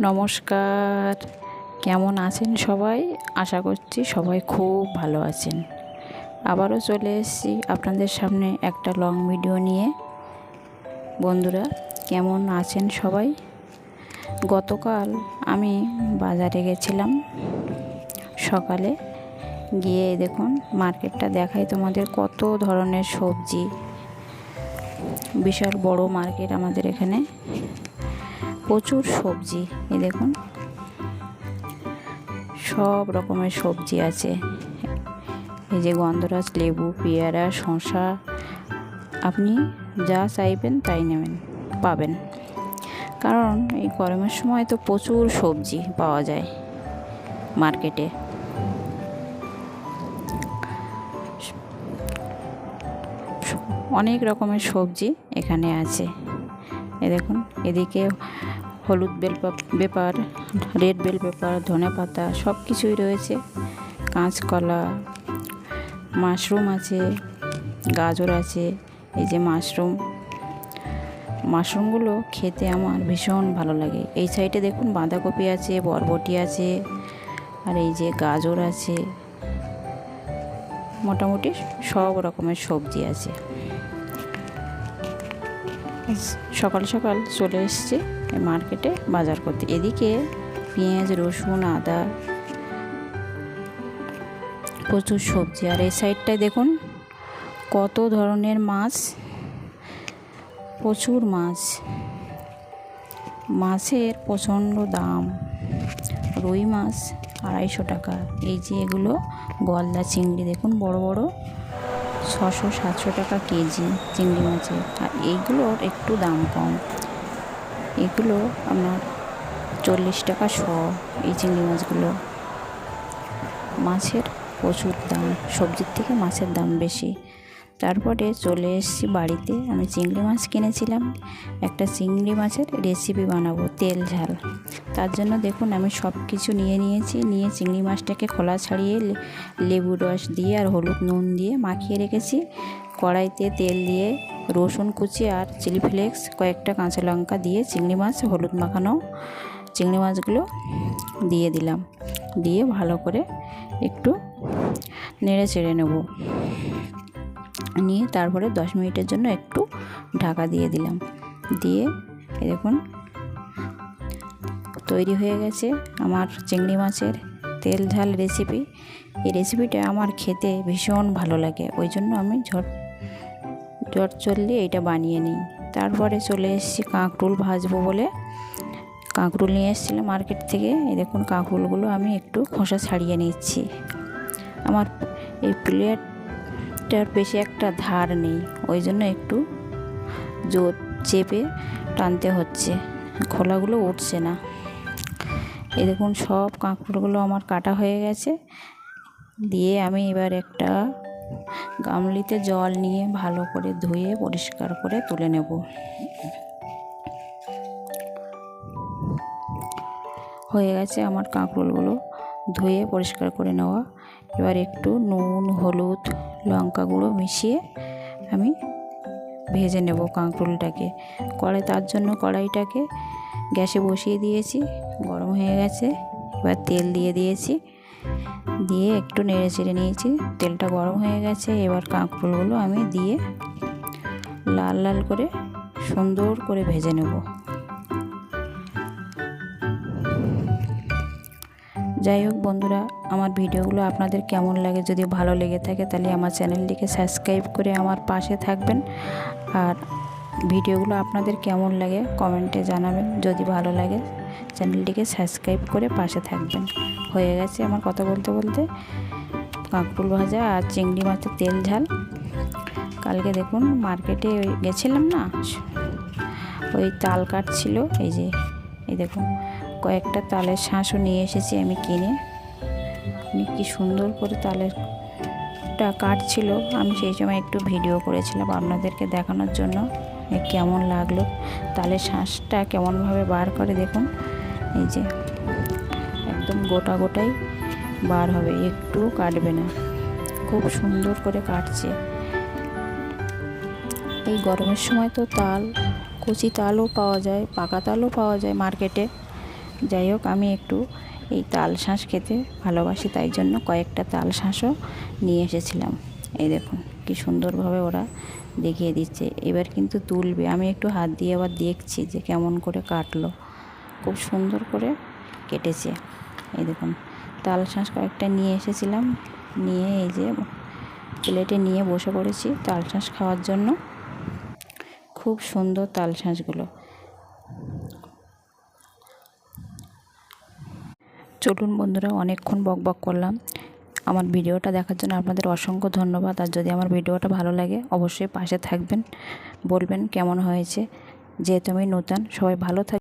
নমস্কার। কেমন আছেন সবাই? আশা করছি সবাই খুব ভালো আছেন। আবারও চলে এসেছি আপনাদের সামনে একটা লং ভিডিও নিয়ে। বন্ধুরা, কেমন আছেন সবাই? গতকাল আমি বাজারে গেছিলাম সকালে। গিয়ে দেখুন, মার্কেটটা দেখাই তোমাদের কত ধরনের সবজি। বিশাল বড় মার্কেট আমাদের এখানে। প্রচুর সবজি, এই দেখুন। সব রকমের সবজি আছে। এই যে গন্ধরাজ, লেবু, পেয়ারা, শসা, আপনি যা চাইবেন তাই নেবেন, পাবেন। কারণ এই গরমের সময় তো প্রচুর সবজি পাওয়া যায় মার্কেটে। অনেক রকমের সবজি এখানে আছে। এ দেখুন, এদিকে হলুদ bell pepper red bell pepper ধনে পাতা সব কিছুই রয়েছে। কাঁচকলা, মাশরুম আছে, গাজর আছে, এই যে মাশরুম। মাশরুমগুলো খেতে আমার ভীষণ ভালো লাগে। এই সাইডে দেখুন, বাঁধাকপি আছে, বরবটি আছে, আর এই যে গাজর আছে। মোটামুটি সব রকমের সবজি আছে। সকাল সকাল চলে এসছে মার্কেটে বাজার করতে। এদিকে পেঁয়াজ, রসুন, আদা, প্রচুর সবজি। আর এই সাইডটায় দেখুন কত ধরনের মাছ, প্রচুর মাছ। মাছের প্রচণ্ড দাম। রুই মাছ আড়াইশো টাকা। এই যে এগুলো গলদা চিংড়ি, দেখুন বড় বড়। ছশো সাতশো টাকা কেজি চিংড়ি মাছের। আর এইগুলোর একটু দাম কম। এগুলো আপনার চল্লিশ টাকা শ এই চিংড়ি মাছগুলো। মাছের প্রচুর দাম, সবজির থেকে মাছের দাম বেশি। তারপরে চলে এসেছি বাড়িতে। আমি চিংড়ি মাছ কিনেছিলাম। একটা চিংড়ি মাছের রেসিপি বানাবো, তেল ঝাল। তার জন্য দেখুন, আমি সব কিছু নিয়ে নিয়েছি। নিয়ে চিংড়ি মাছটাকে খোলা ছাড়িয়ে লেবু রস দিয়ে আর হলুদ নুন দিয়ে মাখিয়ে রেখেছি। কড়াইতে তেল দিয়ে রসুন কুচি আর চিলি ফ্লেক্স, কয়েকটা কাঁচা লঙ্কা দিয়ে চিংড়ি মাছ, হলুদ মাখানো চিংড়ি মাছগুলো দিয়ে দিলাম। দিয়ে ভালো করে একটু নেড়ে চেড়ে নেব। নিয়ে তারপরে দশ মিনিটের জন্য একটু ঢাকা দিয়ে দিলাম। দিয়ে দেখুন, তৈরি হয়ে গেছে আমার চিংড়ি মাছের তেল ঝাল রেসিপি এই রেসিপিটা আমার খেতে ভীষণ ভালো লাগে, ওই জন্য আমি ঝট ঝট চললে এইটা বানিয়ে নিই। তারপরে চলে এসেছি কাঁকরুল ভাজবো বলে। কাঁকরুল নিয়ে এসেছিলাম মার্কেট থেকে। এই দেখুন, কাঁকরুলগুলো আমি একটু খোসা ছাড়িয়ে নিচ্ছি। আমার এই প্লেটটার বেশি একটা ধার নেই, ওই জন্য একটু জোর চেপে টানতে হচ্ছে। খোলাগুলো উঠছে না। এ দেখুন, সব কাঁকড়গুলো আমার কাটা হয়ে গেছে। দিয়ে আমি এবার একটা গামলিতে জল নিয়ে ভালো করে ধুয়ে পরিষ্কার করে তুলে নেব। হয়ে গেছে আমার কাঁকরোলগুলো ধুয়ে পরিষ্কার করে নেওয়া। এবার একটু নুন, হলুদ, লঙ্কা গুঁড়ো মিশিয়ে আমি ভেজে নেব কাঁকরোলটাকে। কড়াই, তার জন্য কড়াইটাকে গ্যাসে বসিয়ে দিয়েছি, গরম হয়ে গেছে। এবার তেল দিয়ে দিয়েছি, দিয়ে একটু নেড়ে চেড়ে নিয়েছি। তেলটা গরম হয়ে গেছে, এবার কাঁকরোলগুলো আমি দিয়ে লাল লাল করে সুন্দর করে ভেজে নেব। যাই হোক বন্ধুরা, আমার ভিডিওগুলো আপনাদের কেমন লাগে যদি ভালো লেগে থাকে তাহলে আমার চ্যানেলটিকে সাবস্ক্রাইব করে আমার পাশে থাকবেন। আর ভিডিওগুলো আপনাদের কেমন লাগে কমেন্টে জানাবেন। যদি ভালো লাগে চ্যানেলটিকে সাবস্ক্রাইব করে পাশে থাকবেন। হয়ে গেছে আমার কথা বলতে বলতে। কাঁকরুল ভাজা আর চিংড়ি মাছের তেল ঝাল। কালকে দেখুন মার্কেটে গেছিলাম না? ওই তাল কাটছিল, এই যে, এই দেখুন। কয়েকটা তালের শাঁসও নিয়ে এসেছি আমি কিনে। কি সুন্দর করে তালেরটা কাটছিল। আমি সেই সময় একটু ভিডিও করেছিলাম আপনাদেরকে দেখানোর জন্য কেমন লাগল। তালের শাঁসটা কেমনভাবে বার করে দেখুন। এই যে একদম গোটা গোটাই বার হবে, একটু কাটবে না। খুব সুন্দর করে কাটছে। এই গরমের সময় তো তাল, কচি তালও পাওয়া যায়, পাকা তালও পাওয়া যায় মার্কেটে। যাই হোক, আমি একটু এই তাল শাঁস খেতে ভালোবাসি, তাই জন্য কয়েকটা তাল শাঁসও নিয়ে এসেছিলাম। এই দেখুন, কি সুন্দরভাবে ওরা দেখিয়ে দিচ্ছে। এবার কিন্তু তুলবে। আমি একটু হাত দিয়ে আবার দেখছি যে কেমন করে কাটলো। খুব সুন্দর করে কেটেছে। এই দেখুন, তাল শাঁস কয়েকটা নিয়ে এসেছিলাম। নিয়ে এই যে প্লেটে নিয়ে বসে পড়েছি তাল শাঁস খাওয়ার জন্য। খুব সুন্দর তাল শাঁসগুলো। চলুন বন্ধুরা, অনেকক্ষণ বক বক করলাম। আমার ভিডিওটা দেখার জন্য আপনাদের অসংখ্য ধন্যবাদ। আর যদি আমার ভিডিওটা ভালো লাগে, অবশ্যই পাশে থাকবেন, বলবেন কেমন হয়েছে। যেহেতু আমি নতুন, সবাই ভালো থাক